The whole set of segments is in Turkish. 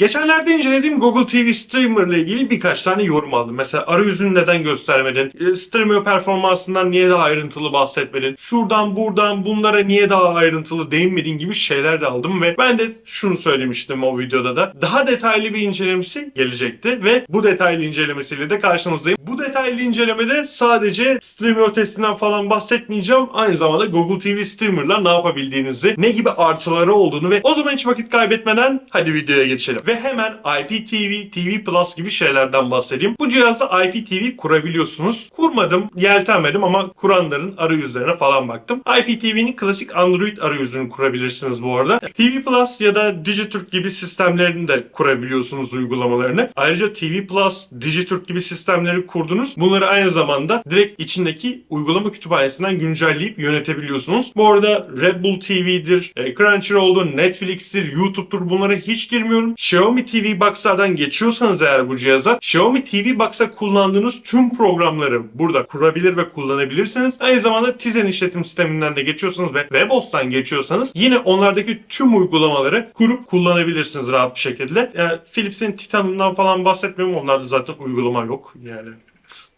Geçenlerde incelediğim Google TV Streamer ile ilgili birkaç tane yorum aldım. Mesela arayüzünü neden göstermedin? E, Streamer performansından niye daha ayrıntılı bahsetmedin? Şuradan buradan bunlara niye daha ayrıntılı değinmedin gibi şeyler de aldım ve ben de şunu söylemiştim o videoda da. Daha detaylı bir incelemesi gelecekti ve bu detaylı incelemesiyle de karşınızdayım. Bu detaylı incelemede sadece Streamer testinden falan bahsetmeyeceğim. Aynı zamanda Google TV Streamer'la ne yapabildiğinizi, ne gibi artıları olduğunu ve o zaman hiç vakit kaybetmeden hadi videoya geçelim. Ve hemen IPTV, TV Plus gibi şeylerden bahsedeyim. Bu cihazda IPTV kurabiliyorsunuz. Kurmadım, yeltenmedim ama kuranların arayüzlerine falan baktım. IPTV'nin klasik Android arayüzünü kurabilirsiniz bu arada. TV Plus ya da Digiturk gibi sistemlerini de kurabiliyorsunuz uygulamalarını. Ayrıca TV Plus, Digiturk gibi sistemleri kurdunuz. Bunları aynı zamanda direkt içindeki uygulama kütüphanesinden güncelleyip yönetebiliyorsunuz. Bu arada Red Bull TV'dir, e, Crunchyroll'dur, Netflix'tir, YouTube'dur bunlara hiç girmiyorum. Xiaomi TV Box'lardan geçiyorsanız eğer bu cihaza Xiaomi TV Box'a kullandığınız tüm programları burada kurabilir ve kullanabilirsiniz. Aynı zamanda Tizen işletim sisteminden de geçiyorsanız ve WebOS'tan geçiyorsanız yine onlardaki tüm uygulamaları kurup kullanabilirsiniz rahat bir şekilde. Yani Philips'in Titan'ından falan bahsetmiyorum. Onlarda zaten uygulama yok. Yani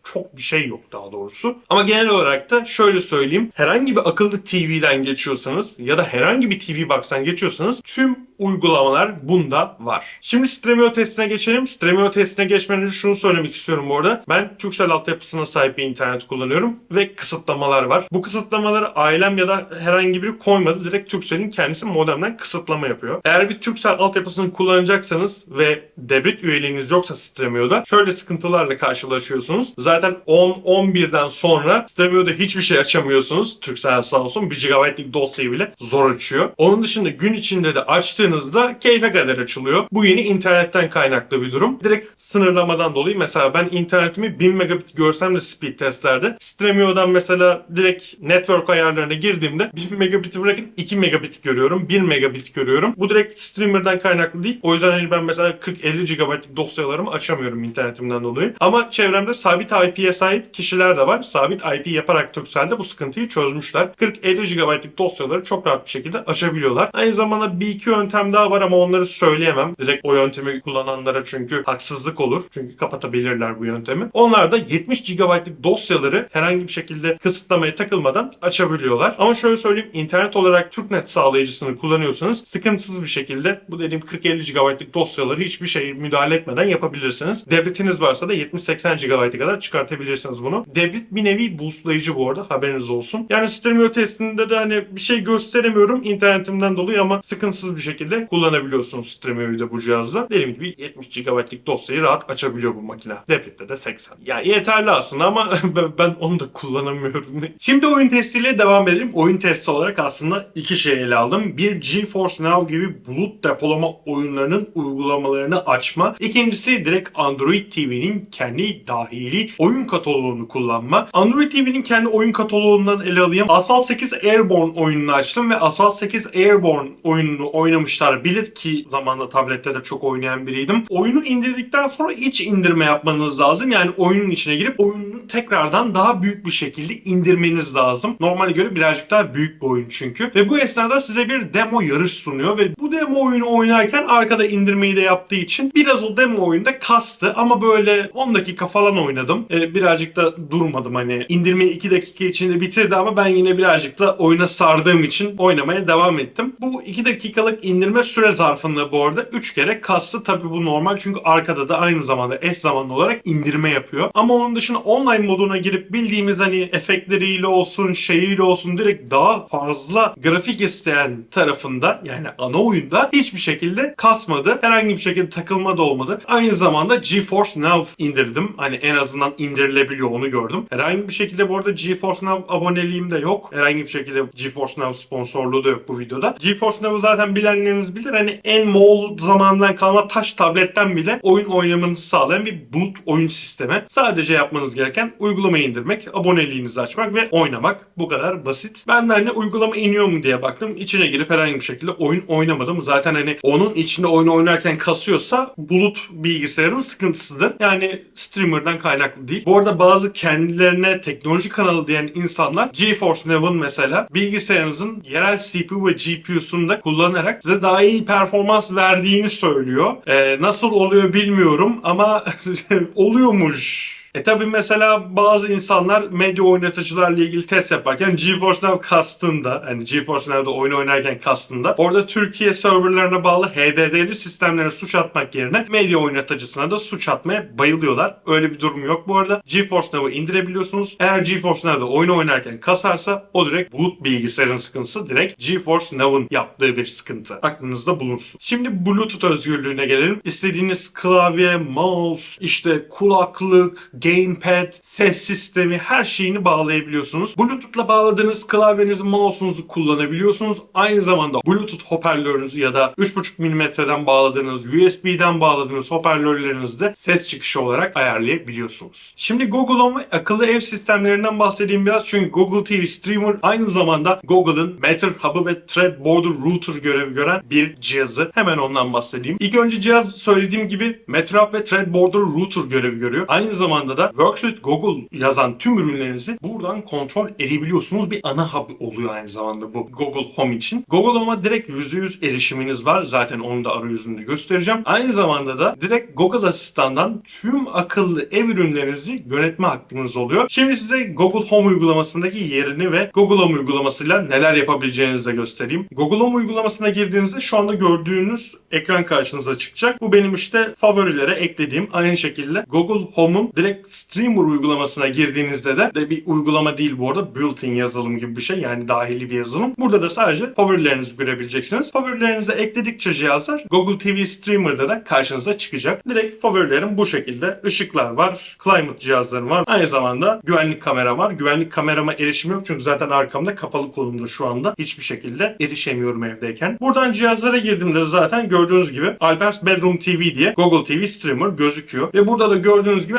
çok bir şey yok daha doğrusu. Ama genel olarak da şöyle söyleyeyim. Herhangi bir akıllı TV'den geçiyorsanız ya da herhangi bir TV Box'tan geçiyorsanız tüm uygulamalar bunda var. Şimdi Stremio testine geçelim. Stremio testine geçmeden önce şunu söylemek istiyorum bu arada. Ben Turkcell altyapısına sahip bir internet kullanıyorum ve kısıtlamalar var. Bu kısıtlamaları ailem ya da herhangi biri koymadı. Direkt Turkcell'in kendisi modemden kısıtlama yapıyor. Eğer bir Turkcell altyapısını kullanacaksanız ve devlet üyeliğiniz yoksa Stremio'da şöyle sıkıntılarla karşılaşıyorsunuz. Zaten 10-11'den sonra Stremio'da hiçbir şey açamıyorsunuz. Turkcell sağ olsun 1 GB'lik dosyayı bile zor açıyor. Onun dışında gün içinde de açtığınızda keyfe kadar açılıyor. Bu yeni internetten kaynaklı bir durum. Direkt sınırlamadan dolayı mesela ben internetimi 1000 megabit görsem de speed testlerde Stremio'dan mesela direkt network ayarlarına girdiğimde 1000 megabit'i bırakın 2 megabit görüyorum. 1 megabit görüyorum. Bu direkt streamer'dan kaynaklı değil. O yüzden hani ben mesela 40-50 GB'lik dosyalarımı açamıyorum internetimden dolayı. Ama çevremde sabit IP'ye sahip kişiler de var. Sabit IP yaparak Turkcell'de bu sıkıntıyı çözmüşler. 40-50 GB'lik dosyaları çok rahat bir şekilde açabiliyorlar. Aynı zamanda bir iki yöntem daha var ama onları söyleyemem. Direkt o yöntemi kullananlara çünkü haksızlık olur. Çünkü kapatabilirler bu yöntemi. Onlar da 70 GB'lık dosyaları herhangi bir şekilde kısıtlamaya takılmadan açabiliyorlar. Ama şöyle söyleyeyim internet olarak TürkNet sağlayıcısını kullanıyorsanız sıkıntısız bir şekilde bu dediğim 40-50 GB'lık dosyaları hiçbir şey müdahale etmeden yapabilirsiniz. Devletiniz varsa da 70-80 GB'a kadar çıkartabilirsiniz bunu. Devlet bir nevi boostlayıcı bu arada haberiniz olsun. Yani Stremio testinde de hani bir şey gösteremiyorum internetimden dolayı ama sıkıntısız bir şekilde kullanabiliyorsunuz Stremio'yu da bu cihazda. Dediğim gibi 70 GB'lik dosyayı rahat açabiliyor bu makine. Devlette de 80. Yani yeterli aslında ama ben- onu da kullanamıyorum. Şimdi oyun testiyle devam edelim. Oyun testi olarak aslında iki şey ele aldım. Bir GeForce Now gibi bulut depolama oyunlarının uygulamalarını açma. İkincisi direkt Android TV'nin kendi dahili oyun kataloğunu kullanma. Android TV'nin kendi oyun kataloğundan ele alayım. Asphalt 8 Airborne oyununu açtım ve Asphalt 8 Airborne oyununu oynamışlar bilir ki zamanla tablette de çok oynayan biriydim. Oyunu indirdikten sonra iç indirme yapmanız lazım. Yani oyunun içine girip oyunu tekrardan daha büyük bir şekilde indirmeniz lazım. Normale göre birazcık daha büyük bir oyun çünkü. Ve bu esnada size bir demo yarış sunuyor ve bu demo oyunu oynarken arkada indirmeyi de yaptığı için biraz o demo oyunda kastı ama böyle 10 dakika falan oynadım. Ee, birazcık da durmadım hani indirmeyi 2 dakika içinde bitirdi ama ben yine birazcık da oyuna sardığım için oynamaya devam ettim. Bu 2 dakikalık indirme süre zarfında bu arada 3 kere kastı. Tabi bu normal çünkü arkada da aynı zamanda eş zamanlı olarak indirme yapıyor. Ama onun dışında online moduna girip bildiğimiz hani efektleriyle olsun şeyiyle olsun direkt daha fazla grafik isteyen tarafında yani ana oyunda hiçbir şekilde kasmadı. Herhangi bir şekilde takılma da olmadı. Aynı zamanda GeForce Now indirdim. Hani en azından indirilebiliyor onu gördüm. Herhangi bir şekilde bu arada GeForce Now aboneliğim de yok. Herhangi bir şekilde GeForce Now sponsorluğu da yok bu videoda. GeForce Now'u zaten bilenleriniz bilir. Hani en Moğol zamandan kalma taş tabletten bile oyun oynamanızı sağlayan bir bulut oyun sistemi. Sadece yapmanız gereken uygulamayı indirmek, aboneliğinizi açmak ve oynamak. Bu kadar basit. Ben de hani uygulama iniyor mu diye baktım. İçine girip herhangi bir şekilde oyun oynamadım. Zaten hani onun içinde oyun oynarken kasıyorsa bulut bilgisayarın sıkıntısıdır. Yani streamer'dan kaynaklı değil. Bu arada bazı kendilerine teknoloji kanalı diyen insanlar GeForce Now'ın mesela bilgisayarınızın yerel CPU ve GPU'sunu da kullanarak size daha iyi performans verdiğini söylüyor. Ee, nasıl oluyor bilmiyorum ama oluyormuş. E tabi mesela bazı insanlar medya oynatıcılarla ilgili test yaparken GeForce Now kastında hani GeForce Now'da oyun oynarken kastında orada Türkiye serverlarına bağlı HDD'li sistemlere suç atmak yerine medya oynatıcısına da suç atmaya bayılıyorlar. Öyle bir durum yok bu arada. GeForce Now'ı indirebiliyorsunuz. Eğer GeForce Now'da oyun oynarken kasarsa o direkt boot bilgisayarın sıkıntısı direkt GeForce Now'ın yaptığı bir sıkıntı. Aklınızda bulunsun. Şimdi Bluetooth özgürlüğüne gelelim. İstediğiniz klavye, mouse, işte kulaklık, gamepad, ses sistemi her şeyini bağlayabiliyorsunuz. Bluetooth'la bağladığınız klavyenizi, mouse'unuzu kullanabiliyorsunuz. Aynı zamanda Bluetooth hoparlörünüzü ya da 3.5 mm'den bağladığınız, USB'den bağladığınız hoparlörlerinizi de ses çıkışı olarak ayarlayabiliyorsunuz. Şimdi Google Home akıllı ev sistemlerinden bahsedeyim biraz. Çünkü Google TV Streamer aynı zamanda Google'ın Matter Hub'ı ve Thread Border Router görevi gören bir cihazı. Hemen ondan bahsedeyim. İlk önce cihaz söylediğim gibi Matter Hub ve Thread Border Router görevi görüyor. Aynı zamanda da Works with Google yazan tüm ürünlerinizi buradan kontrol edebiliyorsunuz. Bir ana hub oluyor aynı zamanda bu Google Home için. Google Home'a direkt %100 erişiminiz var. Zaten onu da arayüzünde göstereceğim. Aynı zamanda da direkt Google Asistan'dan tüm akıllı ev ürünlerinizi yönetme hakkınız oluyor. Şimdi size Google Home uygulamasındaki yerini ve Google Home uygulamasıyla neler yapabileceğinizi de göstereyim. Google Home uygulamasına girdiğinizde şu anda gördüğünüz ekran karşınıza çıkacak. Bu benim işte favorilere eklediğim aynı şekilde Google Home'un direkt Streamer uygulamasına girdiğinizde de, de bir uygulama değil bu arada built-in yazılım gibi bir şey yani dahili bir yazılım. Burada da sadece favorilerinizi görebileceksiniz. Favorilerinizi ekledikçe cihazlar Google TV Streamer'da da karşınıza çıkacak. Direkt favorilerim bu şekilde. Işıklar var, climate cihazlarım var. Aynı zamanda güvenlik kamera var. Güvenlik kamerama erişim yok çünkü zaten arkamda kapalı konumda şu anda. Hiçbir şekilde erişemiyorum evdeyken. Buradan cihazlara girdiğimde zaten gördüğünüz gibi Alpers Bedroom TV diye Google TV Streamer gözüküyor. Ve burada da gördüğünüz gibi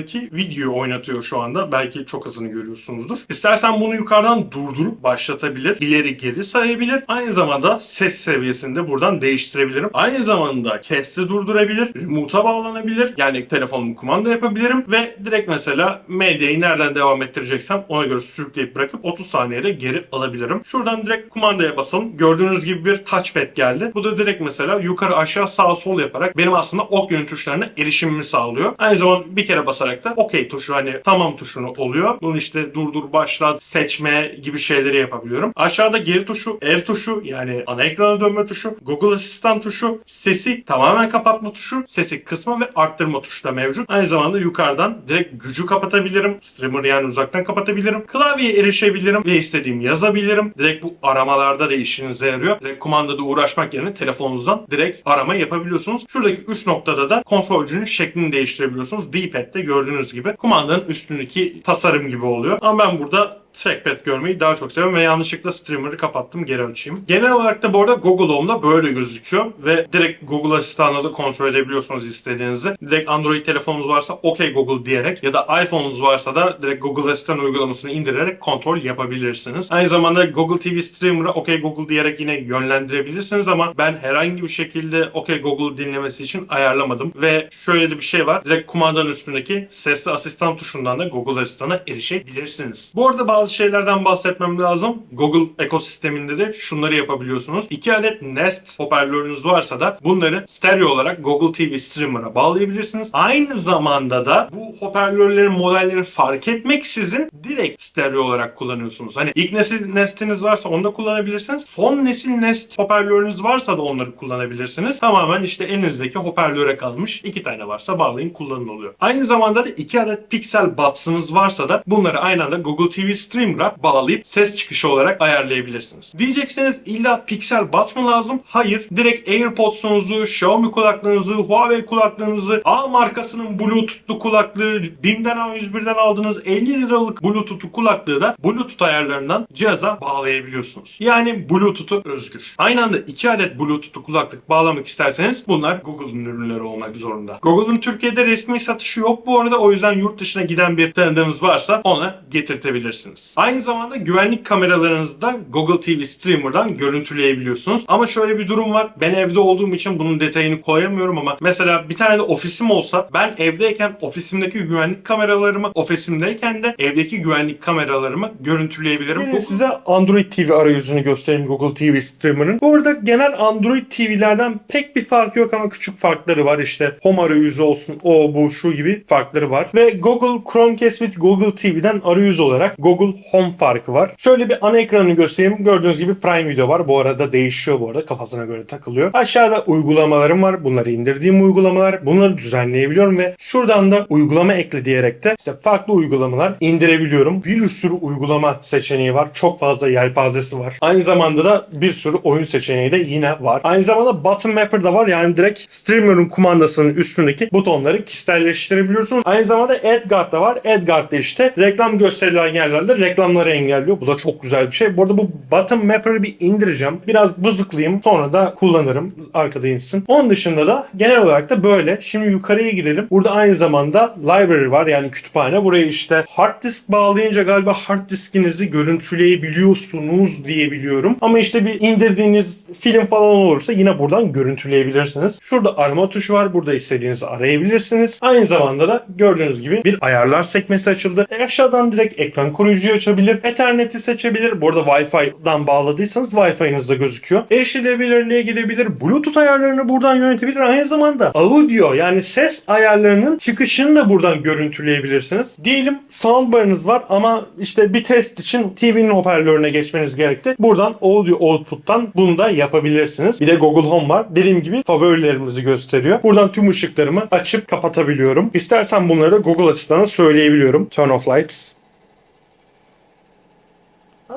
arkamdaki videoyu oynatıyor şu anda. Belki çok hızını görüyorsunuzdur. İstersen bunu yukarıdan durdurup başlatabilir. ileri geri sayabilir. Aynı zamanda ses seviyesini de buradan değiştirebilirim. Aynı zamanda kesti durdurabilir. Remote'a bağlanabilir. Yani telefonumu kumanda yapabilirim ve direkt mesela medyayı nereden devam ettireceksem ona göre sürükleyip bırakıp 30 saniyede geri alabilirim. Şuradan direkt kumandaya basalım. Gördüğünüz gibi bir touchpad geldi. Bu da direkt mesela yukarı aşağı sağ sol yaparak benim aslında ok yönü tuşlarına erişimimi sağlıyor. Aynı zamanda bir kere basarak da OK tuşu hani tamam tuşunu oluyor. Bunu işte durdur başlat seçme gibi şeyleri yapabiliyorum. Aşağıda geri tuşu, ev tuşu yani ana ekrana dönme tuşu, Google Asistan tuşu, sesi tamamen kapatma tuşu, sesi kısma ve arttırma tuşu da mevcut. Aynı zamanda yukarıdan direkt gücü kapatabilirim. Streamer yani uzaktan kapatabilirim. Klavyeye erişebilirim ve istediğim yazabilirim. Direkt bu aramalarda da işinize yarıyor. Direkt kumandada uğraşmak yerine telefonunuzdan direkt arama yapabiliyorsunuz. Şuradaki 3 noktada da konsolcunun şeklini değiştirebiliyorsunuz. D-pad'de gördüğünüz gibi kumandanın üstündeki tasarım gibi oluyor. Ama ben burada trackpad görmeyi daha çok seviyorum ve yanlışlıkla streamer'ı kapattım geri açayım. Genel olarak da bu arada Google Home'da böyle gözüküyor ve direkt Google Asistan'la da kontrol edebiliyorsunuz istediğinizi. Direkt Android telefonunuz varsa OK Google diyerek ya da iPhone'unuz varsa da direkt Google Asistan uygulamasını indirerek kontrol yapabilirsiniz. Aynı zamanda Google TV Streamer'ı OK Google diyerek yine yönlendirebilirsiniz ama ben herhangi bir şekilde OK Google dinlemesi için ayarlamadım ve şöyle de bir şey var. Direkt kumandanın üstündeki sesli asistan tuşundan da Google Asistan'a erişebilirsiniz. Bu arada bazı şeylerden bahsetmem lazım. Google ekosisteminde de şunları yapabiliyorsunuz. 2 adet Nest hoparlörünüz varsa da bunları stereo olarak Google TV Streamer'a bağlayabilirsiniz. Aynı zamanda da bu hoparlörlerin modellerini fark etmeksizin direkt stereo olarak kullanıyorsunuz. Hani ilk nesil Nest'iniz varsa onu da kullanabilirsiniz. Son nesil Nest hoparlörünüz varsa da onları kullanabilirsiniz. Tamamen işte elinizdeki hoparlöre kalmış. iki tane varsa bağlayın kullanın oluyor. Aynı zamanda da 2 adet Pixel Buds'ınız varsa da bunları aynı anda Google TV Streamer'a bağlayıp ses çıkışı olarak ayarlayabilirsiniz. Diyeceksiniz illa Pixel Buds mı lazım? Hayır. Direkt AirPods'unuzu, Xiaomi kulaklığınızı, Huawei kulaklığınızı, A markasının Bluetooth'lu kulaklığı, BİM'den A101'den aldığınız 50 liralık Bluetooth'lu kulaklığı da Bluetooth ayarlarından cihaza bağlayabiliyorsunuz. Yani Bluetooth'u özgür. Aynı anda iki adet Bluetooth'lu kulaklık bağlamak isterseniz bunlar Google'ın ürünleri olmak zorunda. Google'ın Türkiye'de resmi satışı yok bu arada. O yüzden yurt dışına giden bir tanıdığınız varsa ona getirtebilirsiniz. Kullanabilirsiniz. Aynı zamanda güvenlik kameralarınızı da Google TV Streamer'dan görüntüleyebiliyorsunuz. Ama şöyle bir durum var. Ben evde olduğum için bunun detayını koyamıyorum ama mesela bir tane de ofisim olsa ben evdeyken ofisimdeki güvenlik kameralarımı, ofisimdeyken de evdeki güvenlik kameralarımı görüntüleyebilirim. Gelin Bu size Android TV arayüzünü göstereyim Google TV Streamer'ın. Bu arada genel Android TV'lerden pek bir farkı yok ama küçük farkları var. İşte Home arayüzü olsun, o bu şu gibi farkları var. Ve Google Chromecast with Google TV'den arayüz olarak Google Home farkı var. Şöyle bir ana ekranını göstereyim. Gördüğünüz gibi Prime Video var. Bu arada değişiyor bu arada. Kafasına göre takılıyor. Aşağıda uygulamalarım var. Bunları indirdiğim uygulamalar. Bunları düzenleyebiliyorum ve şuradan da uygulama ekle diyerek de işte farklı uygulamalar indirebiliyorum. Bir sürü uygulama seçeneği var. Çok fazla yelpazesi var. Aynı zamanda da bir sürü oyun seçeneği de yine var. Aynı zamanda button mapper da var. Yani direkt streamer'ın kumandasının üstündeki butonları kişiselleştirebiliyorsunuz. Aynı zamanda AdGuard da var. AdGuard da işte reklam gösterilen yerlerde reklamları engelliyor. Bu da çok güzel bir şey. Bu arada bu button mapper'ı bir indireceğim. Biraz bızıklayayım. Sonra da kullanırım. Arkada insin. Onun dışında da genel olarak da böyle. Şimdi yukarıya gidelim. Burada aynı zamanda library var. Yani kütüphane. Buraya işte hard disk bağlayınca galiba hard diskinizi görüntüleyebiliyorsunuz diye biliyorum. Ama işte bir indirdiğiniz film falan olursa yine buradan görüntüleyebilirsiniz. Şurada arama tuşu var. Burada istediğinizi arayabilirsiniz. Aynı zamanda da gördüğünüz gibi bir ayarlar sekmesi açıldı. E aşağıdan direkt ekran koruyucuyu açabilir. Ethernet'i seçebilir. Bu arada Wi-Fi'dan bağladıysanız Wi-Fi'niz de gözüküyor. Erişilebilirliğe gidebilir. Bluetooth ayarlarını buradan yönetebilir. Aynı zamanda audio yani ses ayarlarının çıkışını da buradan görüntüleyebilirsiniz. Diyelim soundbar'ınız var ama işte bir test için TV'nin hoparlörüne geçmeniz gerekti. Buradan audio output'tan bunu da yapabilirsiniz. Bir de Google Home var. Dediğim gibi favorilerimizi gösteriyor. Buradan tüm ışıklarımı açıp kapatabiliyorum. İstersen bunları da Google asistanına söyleyebiliyorum. Turn off lights,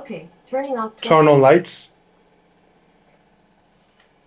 Okay, turning off. turn on lights.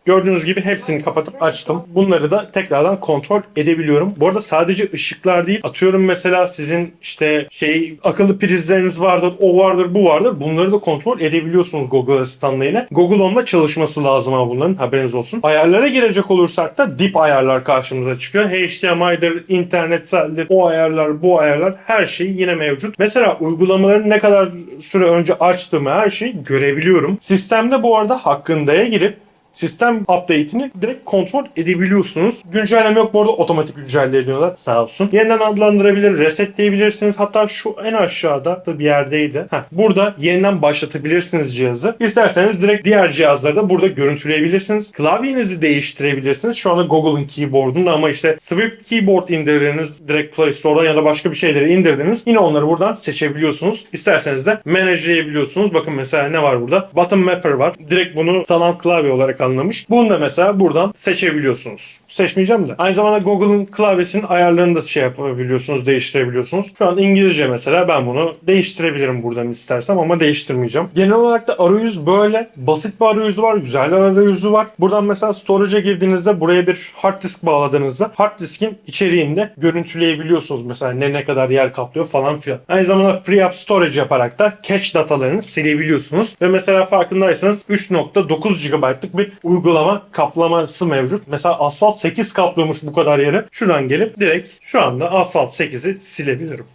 Gördüğünüz gibi hepsini kapatıp açtım. Bunları da tekrardan kontrol edebiliyorum. Bu arada sadece ışıklar değil. Atıyorum mesela sizin işte şey akıllı prizleriniz vardır, o vardır, bu vardır. Bunları da kontrol edebiliyorsunuz Google Asistan'la yine. Google Home'la çalışması lazım ama bunların haberiniz olsun. Ayarlara girecek olursak da dip ayarlar karşımıza çıkıyor. HDMI'dir, internetseldir, o ayarlar, bu ayarlar her şey yine mevcut. Mesela uygulamaları ne kadar süre önce açtığımı her şeyi görebiliyorum. Sistemde bu arada hakkındaya girip sistem update'ini direkt kontrol edebiliyorsunuz. Güncelleme yok bu arada otomatik güncelleniyorlar sağ olsun. Yeniden adlandırabilir, resetleyebilirsiniz. Hatta şu en aşağıda da bir yerdeydi. Heh, burada yeniden başlatabilirsiniz cihazı. İsterseniz direkt diğer cihazları da burada görüntüleyebilirsiniz. Klavyenizi değiştirebilirsiniz. Şu anda Google'ın keyboard'unda ama işte Swift Keyboard indirdiğiniz direkt Play Store'dan ya da başka bir şeyleri indirdiniz. Yine onları buradan seçebiliyorsunuz. İsterseniz de manageleyebiliyorsunuz. Bakın mesela ne var burada? Button Mapper var. Direkt bunu sanal klavye olarak anlamış. Bunu da mesela buradan seçebiliyorsunuz. Seçmeyeceğim de. Aynı zamanda Google'ın klavyesinin ayarlarını da şey yapabiliyorsunuz, değiştirebiliyorsunuz. Şu an İngilizce mesela ben bunu değiştirebilirim buradan istersem ama değiştirmeyeceğim. Genel olarak da arayüz böyle. Basit bir arayüzü var, güzel bir arayüzü var. Buradan mesela storage'a girdiğinizde buraya bir hard disk bağladığınızda hard diskin içeriğinde görüntüleyebiliyorsunuz. Mesela ne ne kadar yer kaplıyor falan filan. Aynı zamanda free up storage yaparak da cache datalarını silebiliyorsunuz. Ve mesela farkındaysanız 3.9 GB'lık bir uygulama kaplaması mevcut. Mesela Asphalt 8 kaplıyormuş bu kadar yeri. Şuradan gelip direkt şu anda Asphalt 8'i silebilirim.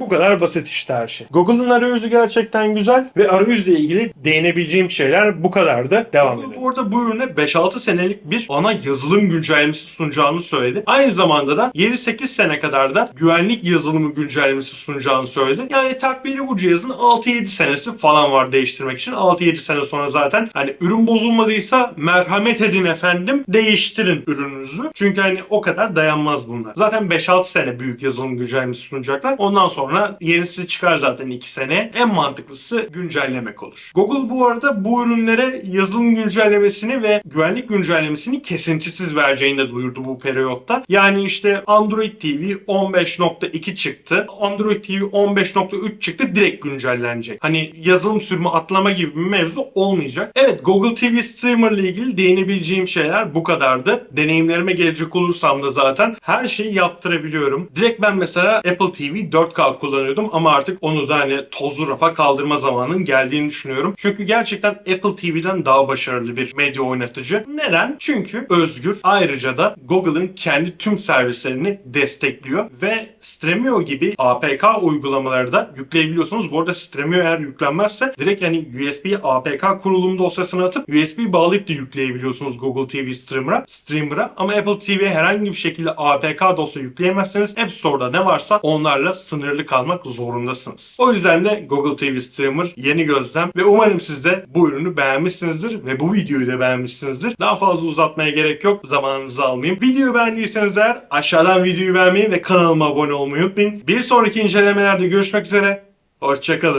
Bu kadar basit işte her şey. Google'ın arayüzü gerçekten güzel ve arayüzle ilgili değinebileceğim şeyler bu kadardı. Devam Google edelim. Orada bu ürüne 5-6 senelik bir ana yazılım güncellemesi sunacağını söyledi. Aynı zamanda da 7-8 sene kadar da güvenlik yazılımı güncellemesi sunacağını söyledi. Yani takviri bu cihazın 6-7 senesi falan var değiştirmek için. 6-7 sene sonra zaten hani ürün bozulmadıysa merhamet edin efendim değiştirin ürününüzü. Çünkü hani o kadar dayanmaz bunlar. Zaten 5-6 sene büyük yazılım güncellemesi sunacaklar. Ondan sonra yenisi çıkar zaten 2 sene. En mantıklısı güncellemek olur. Google bu arada bu ürünlere yazılım güncellemesini ve güvenlik güncellemesini kesintisiz vereceğini de duyurdu bu periyotta. Yani işte Android TV 15.2 çıktı. Android TV 15.3 çıktı direkt güncellenecek. Hani yazılım sürümü atlama gibi bir mevzu olmayacak. Evet Google TV Streamer ile ilgili değinebileceğim şeyler bu kadardı. Deneyimlerime gelecek olursam da zaten her şeyi yaptırabiliyorum. Direkt ben mesela Apple TV 4K APK kullanıyordum ama artık onu da hani tozlu rafa kaldırma zamanının geldiğini düşünüyorum. Çünkü gerçekten Apple TV'den daha başarılı bir medya oynatıcı. Neden? Çünkü özgür. Ayrıca da Google'ın kendi tüm servislerini destekliyor ve Stremio gibi APK uygulamaları da yükleyebiliyorsunuz. Bu arada Stremio eğer yüklenmezse direkt hani USB APK kurulum dosyasını atıp USB bağlayıp da yükleyebiliyorsunuz Google TV Streamer'a. Streamer'a ama Apple TV'ye herhangi bir şekilde APK dosya yükleyemezseniz App Store'da ne varsa onlarla sınırlı kalmak zorundasınız. O yüzden de Google TV Streamer yeni gözlem ve umarım siz de bu ürünü beğenmişsinizdir ve bu videoyu da beğenmişsinizdir. Daha fazla uzatmaya gerek yok. Zamanınızı almayayım. Videoyu beğendiyseniz eğer aşağıdan videoyu beğenmeyi ve kanalıma abone olmayı unutmayın. Bir sonraki incelemelerde görüşmek üzere. Hoşçakalın.